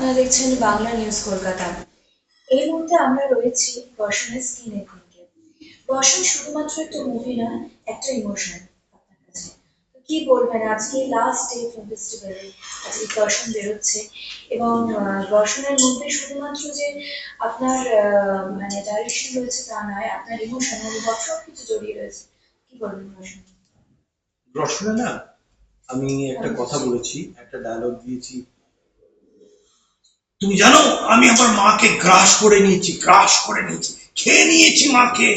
আপনারা দেখছেন বাংলা নিউজ কলকাতা। এই মুহূর্তে আমরা রয়েছি বর্ষণের স্কিন এথনিকে বর্ষণ শুধুমাত্র একটা মুভি না, একটা ইমোশন আপনার কাছে। কি বলবেন, আজকে লাস্ট ডে ফিল্ম ফেস্টিভ্যালে আজকে বর্ষণ বেরোচ্ছে এবং বর্ষণের মধ্যে শুধুমাত্র যে আপনার মানে ডাইরেকশন রয়েছে তা নয়, আপনার ইমোশন অনুভব সব কিছু জড়িয়ে রয়েছে। কি বলবেন বর্ষণ? রসনে না, আমি একটা কথা বলেছি, একটা ডায়লগ দিয়েছি। তুমি জানো, আমি আমার মাকে গ্রাস করে নিয়েছি, গ্রাস করে নিয়েছি। খেয়ে নিয়েছি মাকে,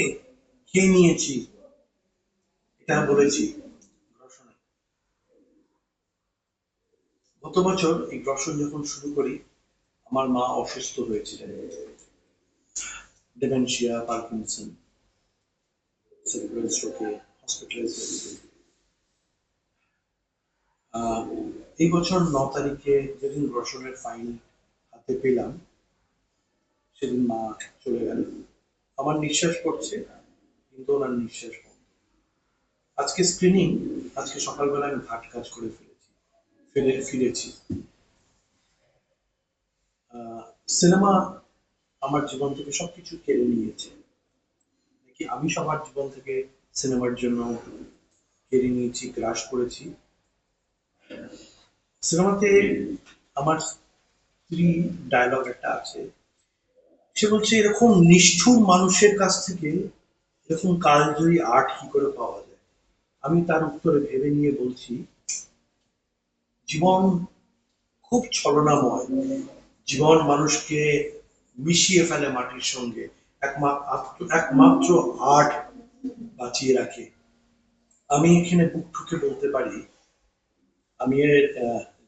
খেয়ে নিয়েছি। এটা বলেছি গত বছর এই গ্রসন যখন শুরু করি, আমার মা অসুস্থ হয়েছিলেন। ডেমেনশিয়া পার্কিনসন এই বছর ন তারিখে যেদিন রসনের ফাইল হাতে পেলাম, সেদিন মা চলে গেল। আমার নিঃশ্বাস পড়ছে, কিন্তু ওনার নিঃশ্বাস আজকে স্ক্রিনিং আজকে সকালবেলা আমি ঘাট কাজ করে ফেলেছি ফিরে ফিরেছি। সিনেমা আমার জীবন থেকে সবকিছু কেড়ে নিয়েছে। নাকি আমি সবার জীবন থেকে সিনেমার জন্য কেড়ে নিয়েছি, গ্রাস করেছি? সিনেমাতে আমার স্ত্রী ডায়লগ একটা আছে। সে বলছে, এরকম নিষ্ঠুর মানুষের কাছ থেকে এরকম কালজয়ী আর্ট কি করে পাওয়া যায়? আমি তার উত্তরে ভেবে নিয়ে বলছি, জীবন খুব ছলনাময়। জীবন মানুষকে মিশিয়ে ফেলে মাটির সঙ্গে। একমাত্র আর্ট বাঁচিয়ে রাখে। আমি এখানে বুক ঠুকে বলতে পারি, আমি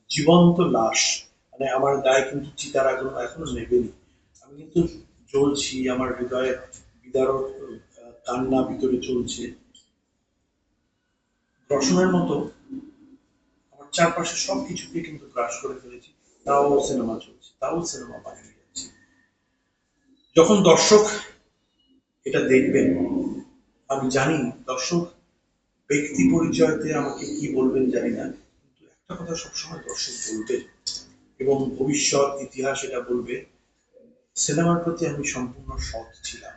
জীবন্ত লাশ মানে আমার গায়ে কিন্তু চিতার আগুন এখনও নেবেনি। আমি কিন্তু জ্বলছি, আমার হৃদয়ে বিদারক কান্না ভিতরে চলছে। রসনের মতো আমার চারপাশে সব কিছুকে কিন্তু গ্রাস করে ফেলেছি। তাও সিনেমা চলছে, তাও সিনেমা বানিয়ে যাচ্ছে। যখন দর্শক এটা দেখবেন, আমি জানি দর্শক ব্যক্তি পরিচয়তে আমাকে কি বলবেন জানি না, কিন্তু একটা কথা সবসময় দর্শক বলবে এবং ভবিষ্যৎ ইতিহাস এটা বলবে সিনেমার প্রতি আমি সম্পূর্ণ সৎ ছিলাম।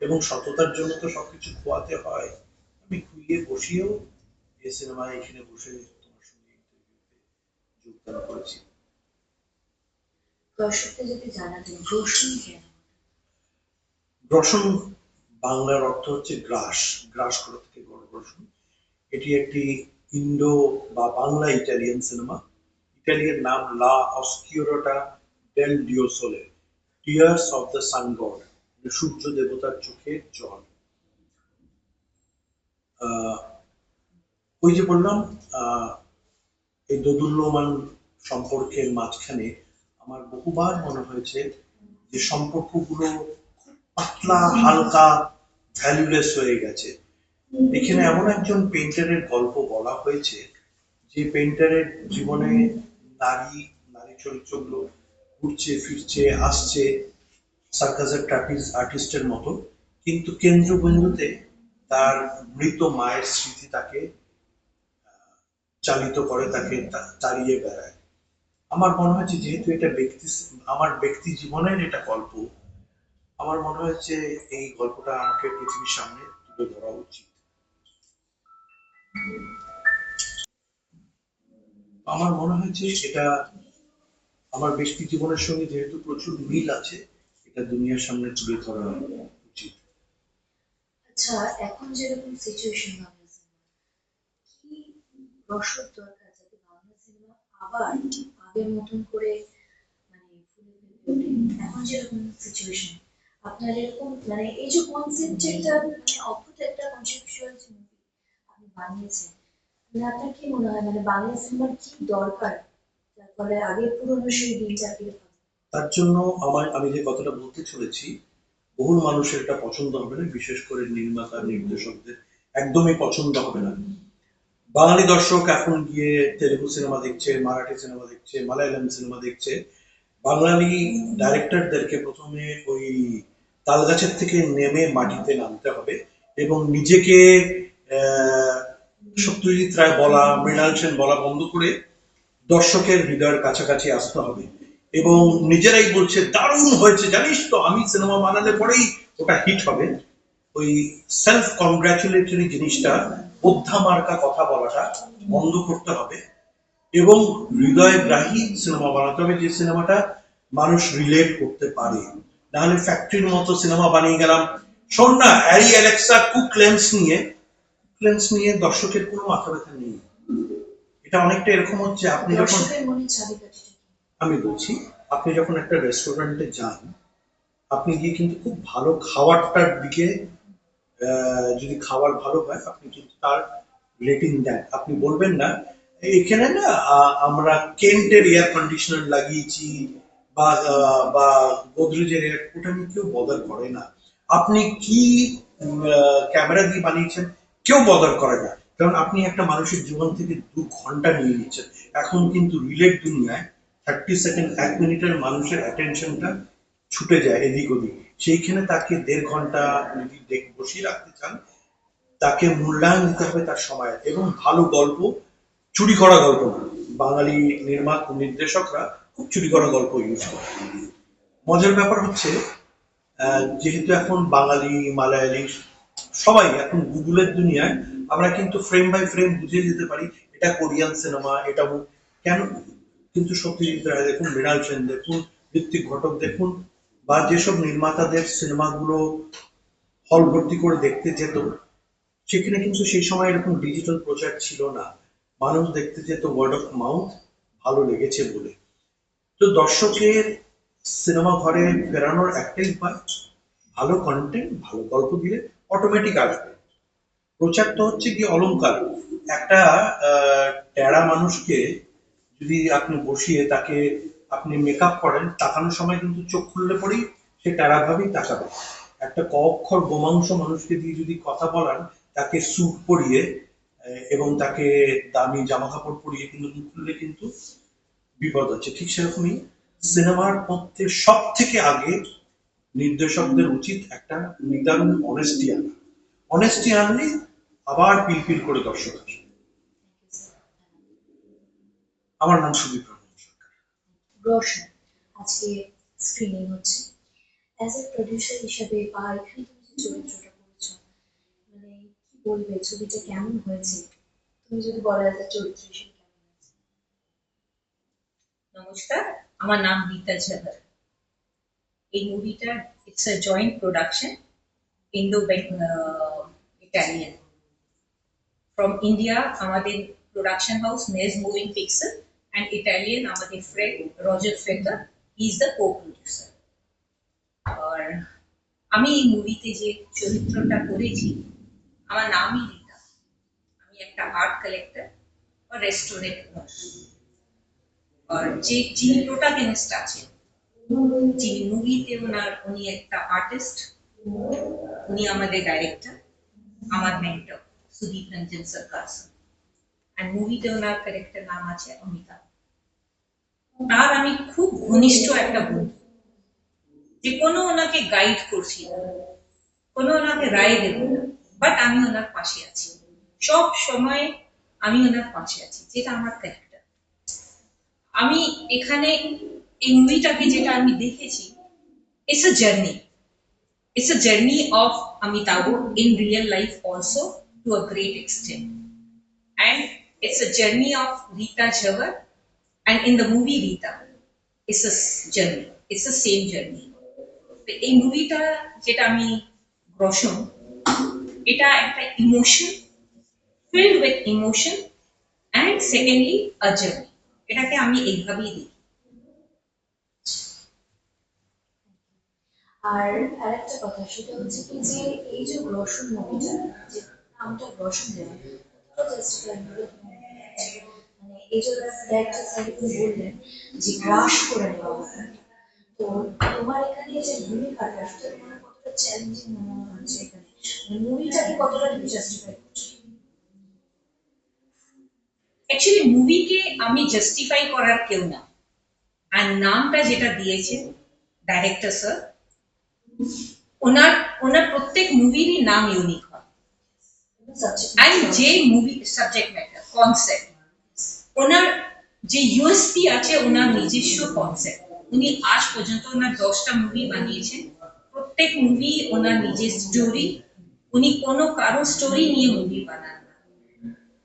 এবং সততার জন্য তো সবকিছু খোয়াতে হয়। আমি খুইয়ে বসিয়েও এই সিনেমায় এখানে বসে তোমার সঙ্গে যোগদান করেছি। দর্শকদের যদি জানাতেন রসুন গ্রসন বাংলার অর্থ হচ্ছে গ্রাস। গ্রাস করা থেকে বড় গ্রসন এটি একটি ইন্ডো বা বাংলা ইটালিয়ান সিনেমা। ইটালিয়ান নাম লা অস্কিওরোটা ডেল ডিওসোলে tears of the sun god সূর্য দেবতার চোখের জল ওই যে বললাম আহ, এই দোদুল্যমান সম্পর্কের মাঝখানে আমার বহুবার মনে হয়েছে যে সম্পর্কগুলো পাতলা হালকা ভ্যালুলেস হয়ে গেছে। এখানে এমন একজন পেইন্টারের গল্প বলা হয়েছে যে পেইন্টারের জীবনে নারী নারী চরিত্রগুলো ঘুরছে, ফিরছে, আসছে সার্কাসের ট্রাপিজ আর্টিস্টের মতো। কিন্তু কেন্দ্রবিন্দুতে তার মৃত মায়ের স্মৃতি তাকে চালিত করে, তাকে তাড়িয়ে বেড়ায়। আমার মনে হয়েছে যেহেতু এটা ব্যক্তি, আমার ব্যক্তি জীবনের এটা গল্প, আমার মনে হয়েছে এই গল্পটা আমাকে পৃথিবীর সামনে তুলে ধরা উচিত। আমার মনে হয়েছে এটা আমার ব্যক্তি জীবনের সঙ্গে যেহেতু প্রচুর মিল আছে, এটা দুনিয়ার সামনে তুলে ধরা উচিত। আচ্ছা এখন যেরকম সিচুয়েশন বাংলা দরকার যাতে বাংলা সিনেমা আবার আগের মতন করে মানে এখন যেরকম সিচুয়েশন আপনার এরকম মানে এই যে কনসেপ্ট একটা মানে অদ্ভুত একটা কনসেপচুয়াল মুভি আপনি বানিয়েছেন মানে তার জন্য আমার, আমি যে কথাটা বলতে চলেছি, বহুল মানুষের এটা পছন্দ হবে না, বিশেষ করে নির্মাতা, নির্দেশকদের। একদমই পছন্দ হবে না। বাঙালি দর্শক এখন গিয়ে তেলেগু সিনেমা দেখছে, মারাঠি সিনেমা দেখছে, মালায়ালাম সিনেমা দেখছে। বাঙালি ডাইরেক্টরদেরকে প্রথমে ওই তালগাছের থেকে নেমে মাটিতে নামতে হবে এবং নিজেকে সত্যজিৎ রায় বলা, মৃণাল সেন বলা বন্ধ করে দর্শকের হৃদয়ের কাছাকাছি আসতে হবে। এবং নিজেরাই বলছে, দারুণ হয়েছে। জানিস তো, আমি সিনেমা বানালে পরেই ওটা হিট হবে। ওই সেলফ কংগ্রাচুলেটরি জিনিসটা মার্কা কথা বলাটা বন্ধ করতে হবে। এবং হৃদয়গ্রাহী সিনেমা বানাতে হবে, যে সিনেমাটা মানুষ রিলেট করতে পারে। নাহলে ফ্যাক্টরির মতো সিনেমা বানিয়ে গেলাম। শোন না, অ্যারি অ্যালেক্সা কুক লেন্স নিয়ে লেন্স নিয়ে দর্শকের কোনো মাথা ব্যথা নেই। এটা অনেকটা এরকম হচ্ছে আপনি যখন? আমি বলছি আপনি যখন একটা রেস্টুরেন্টে যান আপনি গিয়ে কিন্তু খুব ভালো খাবারটার দিকে যদি খাবার ভালো হয় আপনি কিন্তু তার রেটিং দেন। আপনি বলবেন না এখানে না আমরা কেন্টের এয়ার কন্ডিশনার লাগিয়েছি বা বা গোদরেজের এয়ার ওটা নিয়ে কেউ বদল করে না। আপনি কি ক্যামেরা দিয়ে বানিয়েছেন? কেউ বদার করে না। কারণ আপনি একটা মানুষের জীবন থেকে দু ঘণ্টা নিয়ে নিচ্ছেন। এখন কিন্তু রিলেট দুনিয়ায় থার্টি সেকেন্ড এক মিনিটের মানুষের অ্যাটেনশনটা ছুটে যায় এদিক ওদিক। সেইখানে তাকে দেড় ঘণ্টা যদি বসিয়ে রাখতে চান। তাকে মূল্যায়ন দিতে হবে তার সময়। এবং ভালো গল্প, চুরি করা গল্প বাঙালি নির্মাত নির্দেশকরা খুব চুরি করা গল্প ইউজ করে মজার ব্যাপার হচ্ছে যেহেতু এখন বাঙালি মালায়ালি সবাই, এখন গুগলের দুনিয়ায় আমরা কিন্তু ফ্রেম বাই ফ্রেম বুঝে যেতে পারি, এটা কোরিয়ান সিনেমা এটা কেন? কিন্তু সত্যজিৎ রায় দেখুন, মৃণাল সেন, দেখুন, ঋত্বিক ঘটক, দেখুন, বা যেসব নির্মাতাদের সিনেমাগুলো হল ভর্তি করে দেখতে যেত, সেখানে কিন্তু সেই সময় এরকম ডিজিটাল প্রচার ছিল না। মানুষ দেখতে যেত ওয়ার্ড অফ মাউথ ভালো লেগেছে বলে। তো দর্শকের সিনেমা ঘরে ফেরানোর একটাই উপায়, ভালো কন্টেন্ট ভালো গল্প দিলে অটোমেটিক আসবে। প্রচার তো হচ্ছে কি অলঙ্কার। একটা ট্যাড়া মানুষকে যদি আপনি বসিয়ে তাকে আপনি মেকআপ করেন, তাকানোর সময় কিন্তু চোখ খুললে পরেই সে ট্যাড়া ভাবেই তাকাবে। একটা ক অক্ষর গোমাংস মানুষকে দিয়ে যদি কথা বলান, তাকে স্যুট পরিয়ে এবং তাকে দামি জামা কাপড় পরিয়ে কিন্তু মুখ খুললে কিন্তু বিপদ হচ্ছে। ঠিক সেরকমই সিনেমার মধ্যে সব থেকে আগে নির্দেশকদের উচিত একটা নিদারুণ অনেস্টি আনা। অনেস্টি আনলে আবার পিলপিল করে দর্শক আসে. আমার নাম সুদীপ রহমান সরকার। রোশন আজকে স্ক্রিনিং হচ্ছে। অ্যাজ এ প্রডিউসার হিসাবে বা এখানে তুমি যে চরিত্রটা করেছ মানে কি বলবে ছবিটা কেমন হয়েছে? তুমি যদি বলো অ্যাজ এ চরিত্র হিসেবে কেমন হয়েছে? নমস্কার আমার নাম রীতা ঝাগার এই মুভিটা it's a joint production Indo Italian from India আমাদের প্রোডাকশন হাউস নেজ মুভিং পিক্সেল অ্যান্ড ইটালিয়ান আমাদের ফ্রেন্ড রজার ফেকার ইজ দ্য কো প্রডিউসার আর আমি এই মুভিতে যে চরিত্রটা করেছি, আমার নামই রীতা। আমি একটা আর্ট কালেক্টর রেস্টুরেন্ট আর যে যিনি প্রোটাগনিস্ট আছেন যিনি মুভিতে ওনার, উনি একটা আর্টিস্ট উনি আমাদের ডাইরেক্টর আমার মেন্টর সুদীপ রঞ্জন সরকার আর মুভিতে ওনার ক্যারেক্টার নাম আছে অমিতাভ। তার আমি খুব ঘনিষ্ঠ একটা বন্ধু। যে কোনো ওনাকে গাইড করছি না, কোনো ওনাকে রায় দেব না বাট আমি ওনার পাশে আছি। সব সময় আমি ওনার পাশে আছি, যেটা আমার ক্যারেক্টার আমি এখানে এই মুভিটাকে যেটা আমি দেখেছি it's a journey it's a journey of Amitabh in real life also to a great extent and it's a journey of Rita Jhawar and in the movie Rita it's a journey it's a same journey এই মুভিটা যেটা আমি রসম এটা একটা emotion filled with emotion and secondly a journey এটাকে আমি এইভাবেই দেখি। আর আরেকটা কথা, সেটা হচ্ছে কি যে এই যে রসুন মুভিটা যে নামটা রসুন দেওয়া মানে এই যে ডাইরেক্টর স্যার বললেন যে গ্রাস করে নেওয়া, তো তোমার এখানে যে ভূমিকাটা সেটা তোমার কতটা চ্যালেঞ্জিং মনে হচ্ছে এখানে? মুভিটাকে কতটা তুমি জাস্টিফাই করছ? অ্যাকচুয়ালি মুভিকে আমি জাস্টিফাই করার কেউ না। আর নামটা যেটা দিয়েছে ডাইরেক্টর স্যার ওনার ওনার প্রত্যেক মুভিরই নাম ইউনিক হয়। যে মুভি সাবজেক্ট ম্যাটার কনসেপ্ট ওনার যে ইউএসপি আছে, ওনার নিজস্ব কনসেপ্ট উনি আজ পর্যন্ত ওনার দশটা মুভি বানিয়েছেন। প্রত্যেক মুভি ওনার নিজের স্টোরি উনি কোনো কারও স্টোরি নিয়ে মুভি বানান না।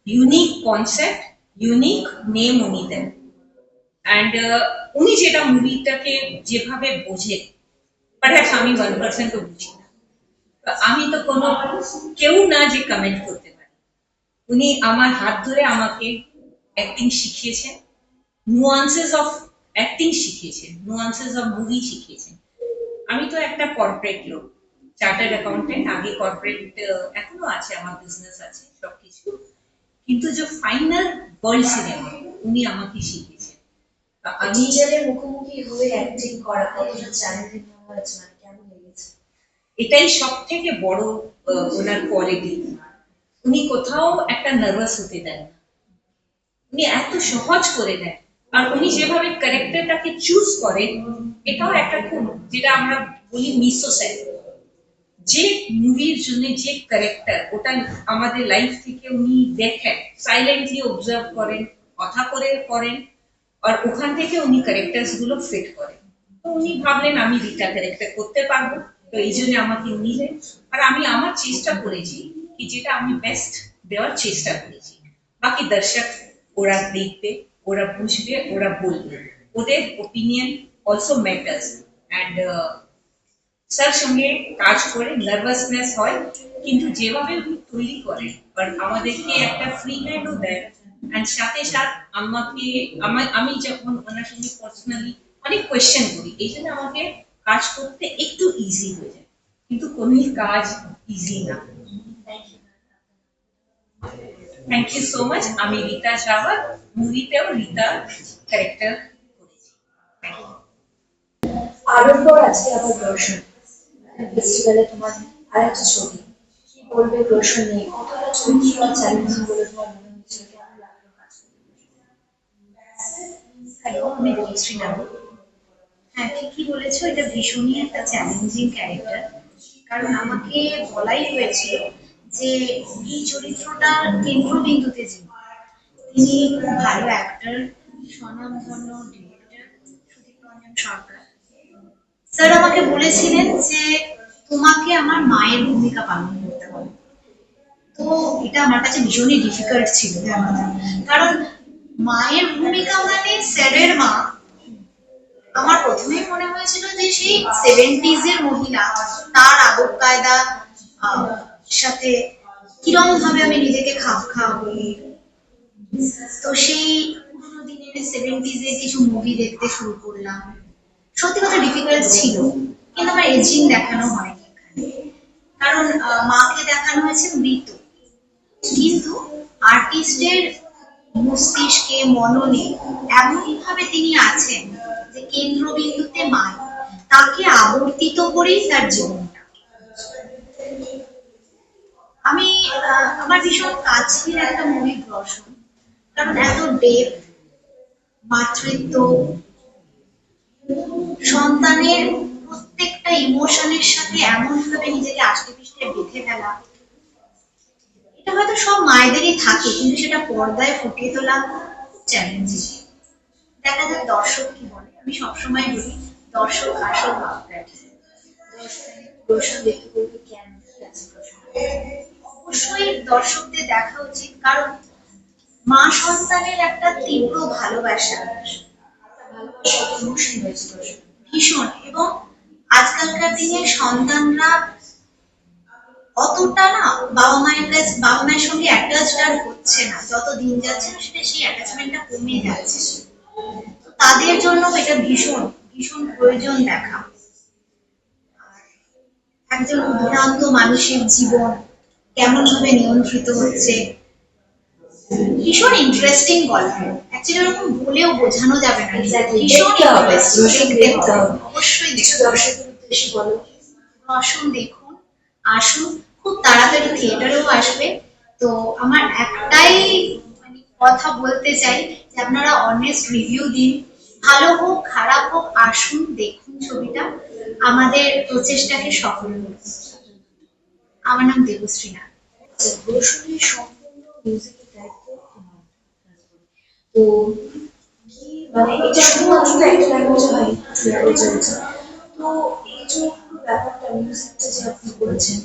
ইউনিক কনসেপ্ট ইউনিক নেম উনি দেন। অ্যান্ড উনি যেটা মুভিটাকে যেভাবে বোঝে আমি ওয়ান পার্সেন্টও বুঝি না। আমি তো কোনো কেউ না যে কমেন্ট করতে পারি। উনি আমার হাত ধরে আমাকে অ্যাক্টিং শিখিয়েছেন নুয়ান্সেস অফ অ্যাক্টিং শিখিয়েছেন নুয়ান্সেস অফ মুভি শিখিয়েছেন। আমি তো একটা কর্পোরেট লোক চার্টার্ড অ্যাকাউন্টেন্ট আগে কর্পোরেট এখনও আছে, আমার বিজনেস আছে, সবকিছু। কিন্তু যে ফাইনাল ওয়ার্ল্ড সিনেমা উনি আমাকে শিখিয়েছেন। আমি মুখোমুখি হয়ে অ্যাক্টিং করা, কতটা চ্যালেঞ্জিং হয়েছে মানে কেমন লেগেছে? এটাই সব থেকে বড় ওনার কোয়ালিটি উনি কোথাও একটা নার্ভাস হতে দেন উনি এত সহজ করে দেন। আর উনি যেভাবে ক্যারেক্টারটাকে চুজ করেন, এটাও একটা খুব, যেটা আমরা বলি মিসো যে মুভির জন্য যে ক্যারেক্টার ওটা আমাদের লাইফ থেকে উনি দেখেন সাইলেন্টলি অবজার্ভ করেন, কথা করে করেন আর ওখান থেকে উনি ক্যারেক্টার্সগুলো ফিট করেন। তো উনি ভাবলেন, আমি রিটা ক্যারেক্টার করতে পারব। তো এই জন্য আমাকে নিলেন আর আমি আমার চেষ্টা করেছি কি যেটা আমি বেস্ট দেওয়ার চেষ্টা করেছি। বাকি দর্শক, ওরা দেখবে, ওরা বুঝবে, ওরা বলবে। ওদের opinion also matters and sir সঙ্গে কাজ করে নার্ভাসনেস হয়। কিন্তু যেভাবে উনি তৈরি করেন, আর আমাদেরকে একটা ফ্রি হ্যান্ডও দেয় অ্যান্ড সাথে সাথে আমাকে, আমি যখন ওনার সঙ্গে পার্সোনালি অনেক কোয়েশ্চেন করি, এই জন্য আমাকে কাজ করতে একটু ইজি হয়ে যায়। কিন্তু কোনোই কাজ ইজি না। থ্যাংক ইউ সো মাচ আমি রীতা সাওয়ার মুভিতেও রীতা ক্যারেক্টার করেছি। পর আজকে আবার দর্শন ফেস্টিভ্যালে তোমার আর ছবি। কি বলবে দর্শন নিয়ে? কতটা চরিত্র চ্যালেঞ্জিং বলে তোমার মনে হয়েছিল কেমন লাগল কাজ করতে? হ্যালো, আমি দেবশ্রী নামে হ্যাঁ ঠিকই বলেছ, এটা ভীষণই একটা চ্যালেঞ্জিং ক্যারেক্টার কারণ আমাকে বলাই হয়েছিল যে এই চরিত্রটা কেন্দ্রবিন্দুতে যিনি তিনি খুব ভালো অ্যাক্টর স্বনামধন্য ডিরেক্টর সুদীপ রঞ্জন সরকার। স্যার আমাকে বলেছিলেন যে তোমাকে আমার মায়ের ভূমিকা পালন করতে হবে। তো এটা আমার কাছে ভীষণই ডিফিকাল্ট ছিল কারণ মায়ের ভূমিকা মানে স্যারের মা। আমার প্রথমেই মনে হয়েছিল যে সেই সেভেন্টিজ এর মহিলা, তার আদব কায়দা সাথে কিরম ভাবে আমি নিজেকে খাপ খাওয়াবো। তো সেই পুরোনো দিনের সেভেন্টিজ এর কিছু মুভি দেখতে শুরু করলাম। সত্যি কথা ডিফিকাল্ট ছিল, কিন্তু আমার এজিং দেখানো হয়নি কারণ মাকে দেখানো হয়েছে মৃত। কিন্তু আর্টিস্টের মস্তিষ্কে মননে এমনই ভাবে তিনি আছেন যে কেন্দ্রবিন্দুতে মায়, তাকে আবর্তিত করেই তার আমি আমার ভীষণ কাছের একটা মুভি দর্শন, কারণ এত ডেপ মাতৃত্ব, সন্তানের প্রত্যেকটা ইমোশনের সাথে এমন ভাবে নিজেকে আষ্টে পৃষ্ঠে বেঁধে ফেলা এটা হয়তো সব মায়েদেরই থাকে, কিন্তু সেটা পর্দায় ফুটিয়ে তোলা চ্যালেঞ্জিং দেখা যাক দর্শক কি বলে। আমি সবসময় বলি, দর্শক আসল অবশ্যই দর্শকদের দেখা উচিত, কারণ মা সন্তানের একটা তীব্র ভালোবাসা। ভীষণ। এবং আজকালকার দিনে সন্তানরা অতটা না বাবা মায়ের কাছে বাবা মায়ের সঙ্গে অ্যাটাচড আর হচ্ছে না। যত দিন যাচ্ছে না সেটা সেই অ্যাটাচমেন্টটা কমে যাচ্ছে। তাদের জন্য এটা ভীষণ ভীষণ প্রয়োজন দেখা। একজন উদ্ভ্রান্ত মানুষের জীবন কেমন ভাবে নিয়ন্ত্রিত হচ্ছে ভীষণ ইন্টারেস্টিং গল্প। অ্যাকচুয়ালি ওরকম বলেও বোঝানো যাবে না. ভীষণ হবে। interesting, দর্শক দেখতে দেখতে আসুন খুব তাড়াতাড়ি থিয়েটারেও আসবে। তো আমার একটাই মানে কথা বলতে চাই যে আপনারা অনেস্ট রিভিউ দিন। ভালো হোক খারাপ হোক আসুন দেখুন ছবিটা। আমাদের প্রচেষ্টাকে সফল আমার নাম দেবশ্রী নাথ। সম্পূর্ণ মিউজিকের দায়িত্ব তোমার তো কি মানে এটা শুধুমাত্র একটা ল্যাঙ্গুয়েজে হয়? তো যে ব্যাপারটা মিউজিকটা যে আপনি করেছেন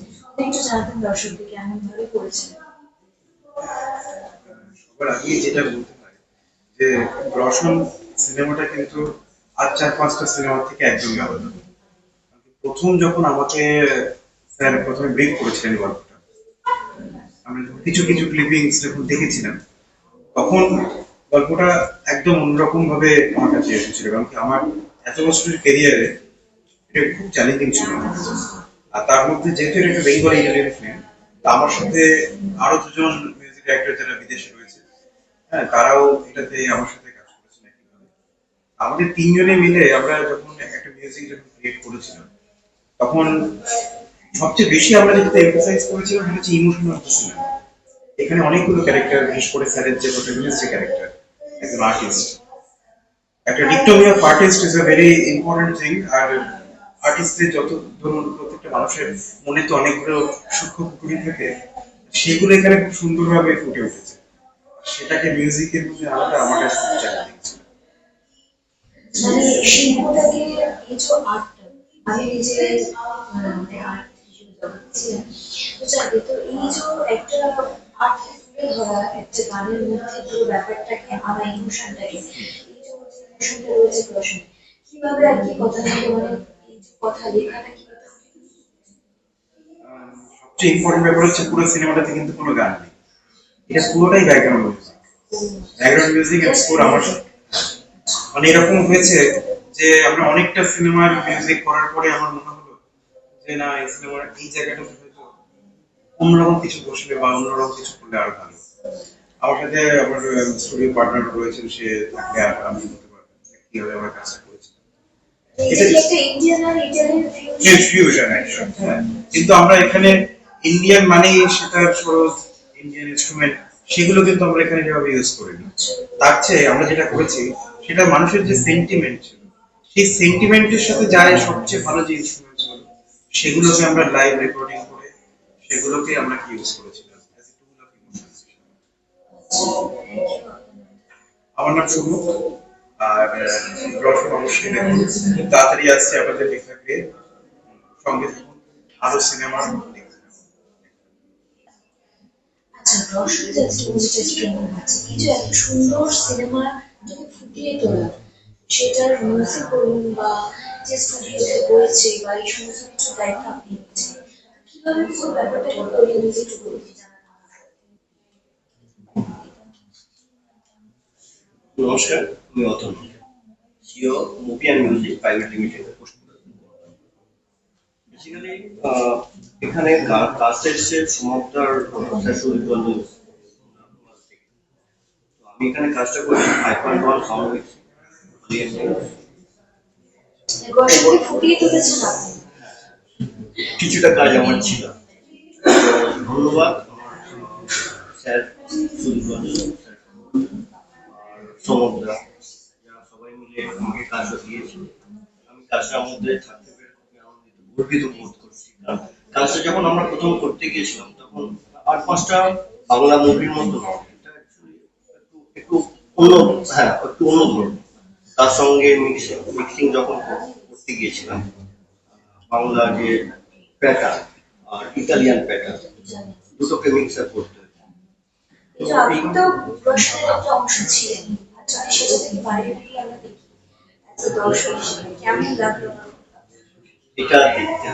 একটু জানাতেন দর্শকদের কেমন ভাবে করেছেন। যেটা বলতে পারি, যে রসন সিনেমাটা কিন্তু আর চার পাঁচটা সিনেমা থেকে একদমই আলাদা। প্রথম যখন আমাকে স্যার প্রথমে ব্রেক করেছিলেন গল্পটা, আমরা কিছু কিছু ক্লিপিংস যখন দেখেছিলাম, তখন গল্পটা একদম অন্যরকম ভাবে আমার কাছে এসেছিল। কারণ কি আমার এত বছরের ক্যারিয়ারে এটা খুব চ্যালেঞ্জিং ছিল। আর তার মধ্যে যেহেতু এটা একটা বেঙ্গলি ইটালিয়ান ফিল্ম আমার সাথে আরও দুজন মিউজিক ডাইরেক্টর যারা বিদেশে রয়েছে হ্যাঁ তারাও এটাতে আমার সাথে কাজ করেছেন আমাদের তিনজনে মিলে আমরা যখন একটা মিউজিক যখন ক্রিয়েট করেছিলাম, তখন সবচেয়ে বেশি আমরা যেটা এমফাসাইজ করেছিলাম সেটা হচ্ছে ইমোশনাল সিনেমা এখানে অনেকগুলো ক্যারেক্টার বিশেষ করে স্যারের যে প্রোটাগনিস্ট ক্যারেক্টার একজন আর্টিস্ট একটা dichotomy of artist is a very important thing আর আর্টিস্টদের যত ধরুন প্রত্যেকটা মানুষের মনে তো অনেকগুলো সূক্ষ্ম পুকুরি থাকে, সেগুলো এখানে খুব সুন্দরভাবে ফুটে উঠেছে। সেটাকে মিউজিকের মধ্যে আলাদা আমার কাছে খুব ছিল মানে এই মানে তুলে ধরা গানের মধ্যে পুরো ব্যাপারটাকে এই কীভাবে আর কি কথা মানে কথা লেখাটা কীভাবে সবচেয়ে ইম্পর্টেন্ট ব্যাপার হচ্ছে পুরো সিনেমাটাতে কিন্তু কোনো গান নেই। এটা পুরোটাই background music background music and score আমার। মানে এরকম হয়েছে যে আমরা অনেকটা সিনেমার মিউজিক করার পরে আমার মনে হলো যে না এই সিনেমার এই জায়গাটাতে হয়তো অন্যরকম কিছু বসলে বা অন্যরকম কিছু করলে আরও ভালো। আমার সাথে আমার স্টুডিও পার্টনার রয়েছেন সে থাকলে আমি বলতে পারব যে কীভাবে আমরা কাজটা করেছি এটা কি একটা ইন্ডিয়ান আর ইটালিয়ান ফিউশন কিন্তু আমরা এখানে ইন্ডিয়ান মানেই সেটার সরোজ ইন্ডিয়ান ইনস্ট্রুমেন্ট সেগুলো কিন্তু আমরা এখানে যেভাবে ইউজ করিনি তার চেয়ে আমরা যেটা করেছি সেটা মানুষের যে সেন্টিমেন্ট ছিল সেই সেন্টিমেন্টের সাথে যায় সবচেয়ে ভালো যে ইনস্ট্রুমেন্ট ছিল সেগুলোকে আমরা লাইভ রেকর্ডিং করে সেগুলোকে আমরা কি ইউজ করেছিলাম। আমার নাম শুভ। আর রসন অবশ্যই দেখুন খুব তাড়াতাড়ি আসছে আপনাদের লেখা গিয়ে সঙ্গে থাকুন। আরও সিনেমা আচ্ছা সুন্দর সিনেমাটাকে ফুটিয়ে তোলা, সেটার মিউজিক বলুন বা যে স্টুডিওতে হয়েছে বা এই সমস্ত কিছু দায়িত্ব আপনি কীভাবে পুরো ব্যাপারটাকে তৈরি হয়েছে একটু বলতে জানান নমস্কার আমি অতন CEO movie and music private limited basically এখানে কা- কাজটা এসেছে সুমতার শাশুড়ি বন্ধু তো আমি এখানে কাজটা করেছি ফাইভ পয়েন্ট ওয়ান সাউন্ড কিছুটা কাজ আমার ছিল। ধন্যবাদ স্যার স্যার আর সমুদ্রা যারা সবাই মিলে আমাকে কাজটা দিয়েছে আমি খুবই আনন্দিত, গর্বিত বোধ করছি। কাজটা যখন আমরা প্রথম করতে গিয়েছিলাম, তখন আট পাঁচটা বাংলা মুভির মতো একটু অন্য হ্যাঁ একটু অন্য তার সঙ্গে মিক্সিং যখন করতে গিয়েছিলাম বাংলা যে প্যাটার্ন আর ইটালিয়ান প্যাটার্ন দুটোকে মিক্সার করতে। ছিলেন। বাইরে আমরা দেখি এত দর্শক হিসেবে কেমন লাগল এটা দেখতে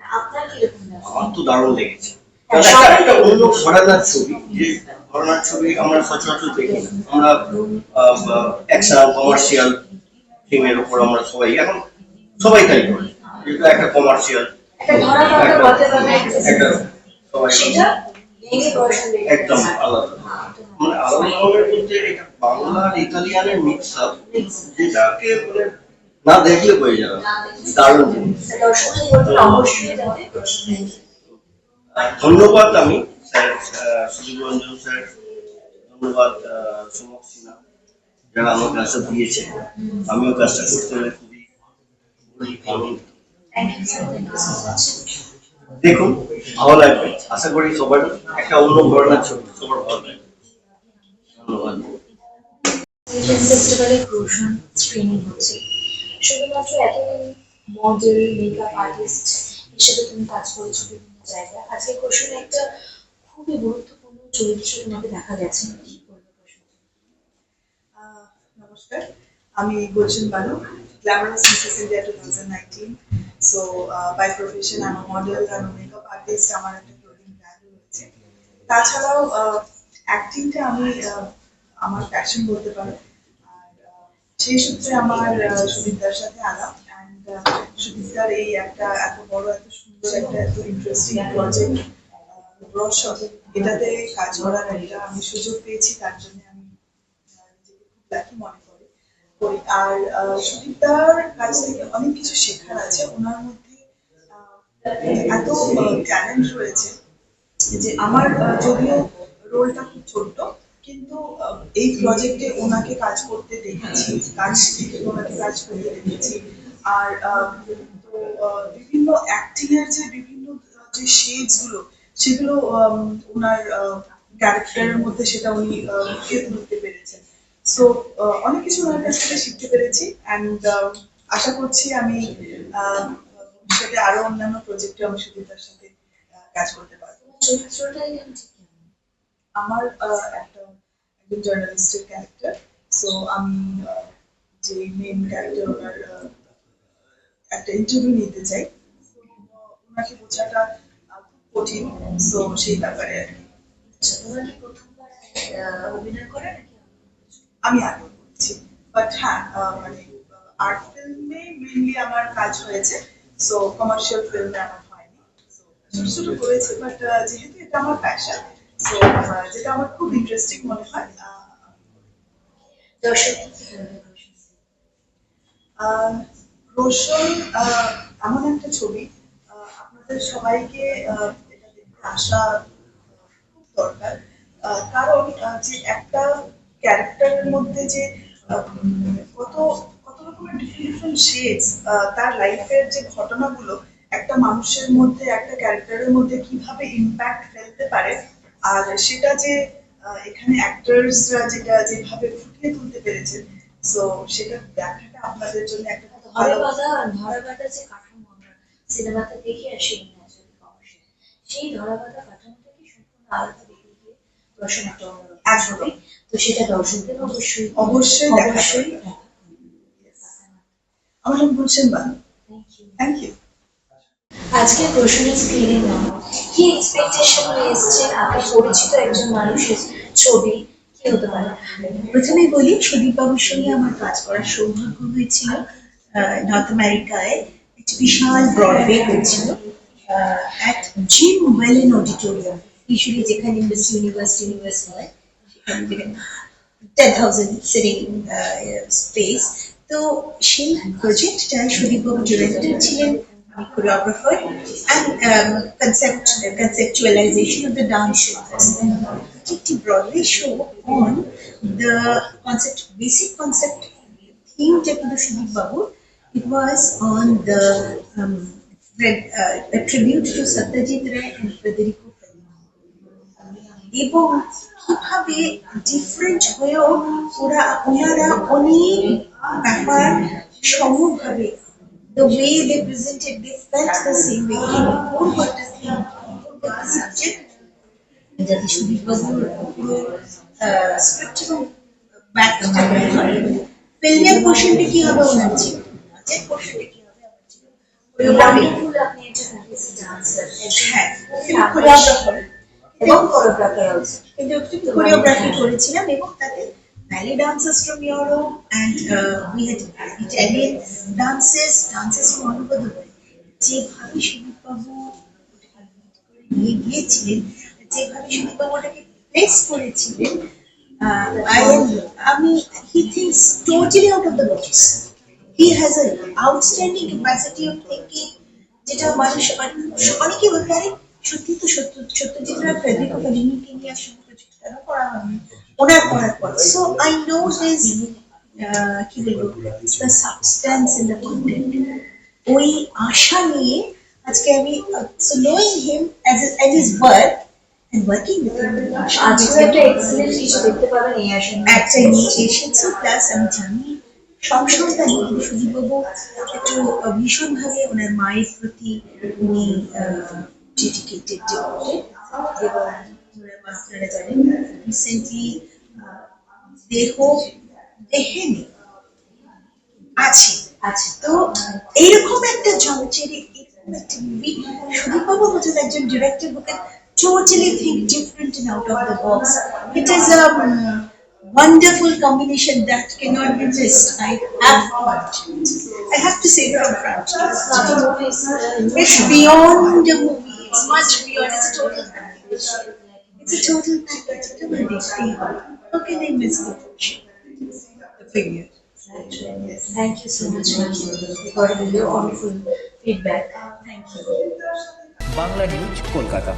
আপনার কীরকম লাগল আমার তো দারুণ লেগেছে একটা একটা অন্য ঘরানার ছবি যে ঘরানার ছবি আমরা সচরাচর দেখি না। আমরা অ্যাকশন কমার্শিয়াল ফিল্মের উপর আমরা সবাই এখন সবাই তাই করে। এটা একটা কমার্শিয়াল একটা সবাই একদম আলাদা। মানে আলাদা ধরনের বলতে এটা বাংলা আর ইতালিয়ানের মিক্স আপ যেটাকে মানে না দেখলে বোঝা যাবে। দারুণ। ধন্যবাদ আমি স্যার সুদীপ রঞ্জন স্যার। ধন্যবাদ আহ, সিনহা যারা আমার কাজটা দিয়েছে। আমিও কাজটা করতে খুবই দেখুন ভালো লাগবে। আশা করি সবার একটা অন্য ছবি সবার ভালো লাগবে। ধন্যবাদ ফিল্ম ফেস্টিভ্যালে শুধুমাত্র এতদিন মডেল মেকআপ আর্টিস্ট হিসেবে তুমি কাজ করেছ বিভিন্ন জায়গায়। আজকে কৌশলে একটা খুবই গুরুত্বপূর্ণ চরিত্র তোমাকে দেখা গেছে নমস্কার। আমি Gulshan Banu glamorous Mrs India two thousand nineteen so by profession আমি মডেল আমি মেকআপ আর্টিস্ট আমার একটা ক্লোদিং ব্র্যান্ড রয়েছে। তাছাড়াও অ্যাক্টিংটা আমি আমার প্যাশন বলতে পারো। আর সেই সূত্রে আমার সুদীপদার সাথে আলাপ। অ্যান্ড সুদীপদার এই একটা, এত বড়, এত সুন্দর একটা, এত ইন্টারেস্টিং প্রজেক্ট রসদ এটাতে কাজ করার একটা আমি সুযোগ পেয়েছি। তার জন্য আমি নিজেকে খুব লাকি মনে করি। করি। আর সুদীপদার কাছ থেকে অনেক কিছু শেখার আছে। ওনার মধ্যে এত ট্যালেন্ট রয়েছে যে আমার যদিও রোলটা খুব ছোট্ট কিন্তু এই প্রজেক্টে ওনাকে কাজ করতে দেখেছি, কাজ থেকে ওনাকে কাজ করতে দেখেছি। আর তো বিভিন্ন অ্যাক্টিং এর যে বিভিন্ন যে শেডসগুলো, সেগুলো ওনার ক্যারেক্টারের মধ্যে সেটা উনি ফুটিয়ে তুলতে পেরেছেন। সো অনেক কিছু ওনার কাছ থেকে শিখতে পেরেছি অ্যান্ড আশা করছি আমি ভবিষ্যতে আরও অন্যান্য প্রজেক্টে সুদীপদার সাথে কাজ করতে পারব। আমার একটা একজন জার্নালিস্টের ক্যারেক্টার সো আমি যে মেন ক্যারেক্টার ওনার একটা ইন্টারভিউ নিতে চাই ওনাকে বোঝাটা খুব কঠিন সো সেই ব্যাপারে আর কি। আচ্ছা অভিনয় করা আমি আগে করছি বাট হ্যাঁ মানে আর্ট ফিল্মে মেইনলি আমার কাজ হয়েছে সো কমার্শিয়াল ফিল্মে আমার হয়নি ছোট করেছি বাট যেহেতু এটা আমার প্যাশন সো যেটা আমার খুব ইন্টারেস্টিং মনে হয় দর্শক রোশন এমন একটা ছবি আপনাদের সবাইকে এটা দেখতে আসা খুব দরকার। কারণ যে একটা ক্যারেক্টারের মধ্যে যে কত কত রকমের ডিফারেন্ট ডিফারেন্ট শেডস তার লাইফের যে ঘটনাগুলো, একটা মানুষের মধ্যে, একটা ক্যারেক্টারের মধ্যে কীভাবে ইম্প্যাক্ট ফেলতে পারে আর সেটা যে এখানে অ্যাক্টরসরা যেটা যেভাবে ফুটিয়ে তুলতে পেরেছেন সো সেটা দেখাটা আপনাদের জন্য একটা ভালো বাঁধা যে কাঠামো আমরা সিনেমাতে দেখে আসি ন্যাচারাল সেই ধরা বাঁধা কাঠামোটাকে সম্পূর্ণ আলাদা দেখে গিয়ে দর্শন অন্যরকম তো সেটা দর্শকদের অবশ্যই অবশ্যই অবশ্যই দেখা আমার নাম Gulshan Banu. Thank you thank you আজকে প্রশ্নের স্ক্রিনে নাম কি এক্সপেকটেশন নিয়ে এসছেন আপনার পরিচিত একজন মানুষের ছবি, কি হতে পারে? প্রথমে বলি, সুদীপ বাবুর সঙ্গে আমার কাজ করার সৌভাগ্য হয়েছিল। নর্থ আমেরিকায় একটি বিশাল ব্রডওয়ে হয়েছিল। অ্যাট জিম ওয়েলেন অডিটোরিয়াম ইউজুয়ালি যেখানে মিস ইউনিভার্স ইউনিভার্স হয়। সেখানে টেন থাউজেন্ড সিটিং স্পেস তো সেই প্রজেক্টটা সুদীপ বাবু ডিরেক্টর ছিলেন। আমি choreographer and concept conceptualization of the dance show. একটি Broadway show on the concept, basic concept theme যেগুলো সুদীপ বাবুর it was on the um, re- uh, a tribute to Satyajit Ray and Federico Fellini. এবং কিভাবে different হয়েও ওরা ওনারা অনেক ব্যাপার সমভাবে the way they presented they felt the same way. ওর একটা theme ওর একটা subject যাতে সুদীপ বাবুর পুরো স্ক্রিপ্ট এবং ব্যাকটা হয় ফিল্মের পোর্শনটা কি হবে ওনার ছিল নাচের পোর্শনটা কি হবে আমার ছিল কোরিওগ্রাফি ওয়ান্ডারফুল আপনি একজন আর্টিস্ট ডান্সার হ্যাঁ কোরিওগ্রাফার এবং কোরিওগ্রাফার অলসো কিন্তু একটু কোরিওগ্রাফি করেছিলাম এবং তাতে ballet dancers from Europe and uh, we had Italian dances, dances from all over the world. যেভাবে সুদীপবাবু নিয়ে গিয়েছিলেন যেভাবে সুদীপবাবু ওটাকে প্লেস করেছিলেন আমি he thinks totally out of the box. He has a outstanding capacity of thinking যেটা মানুষ অনেক- বলতে পারে সত্যি তো সত্য সত্যজিৎ রায় ফেডরিকো ফেলিনিকে নিয়ে আসলে করা হয়নি ওনার করার পর সো আই নো হিজ কি বলব the substance in the content ওই আশা নিয়ে আজকে আমি so knowing him as as his work and working with him. আজকে একটা এক্সিলেন্ট কিছু দেখতে পাবেন এই আশা। একটা নিয়ে এসেছে প্লাস আমি জানি সব সন্তানই কিন্তু সুদীপবাবু একটু ভীষণভাবে ওনার মায়ের প্রতি উনি ডেডিকেটেড ডিভোটেড এবং ওনার মা আপনারা জানেন রিসেন্টলি দেহ দেহে নেই আছে আচ্ছা তো এইরকম একটা জলচেরে এরকম একটা মুভি সুদীপবাবু মতো একজন director who can totally think different and out of the box. It is a um, wonderful combination that cannot be missed. I have to watch it. I have to say from front. not a movie it's, uh, It's beyond a movie. It's much beyond. It's a total package. It's a total package. It's a very free. How can I miss the picture? The figure. Thank you so much, ma'am. You got a really wonderful feedback. Thank you. Bangla news Kolkata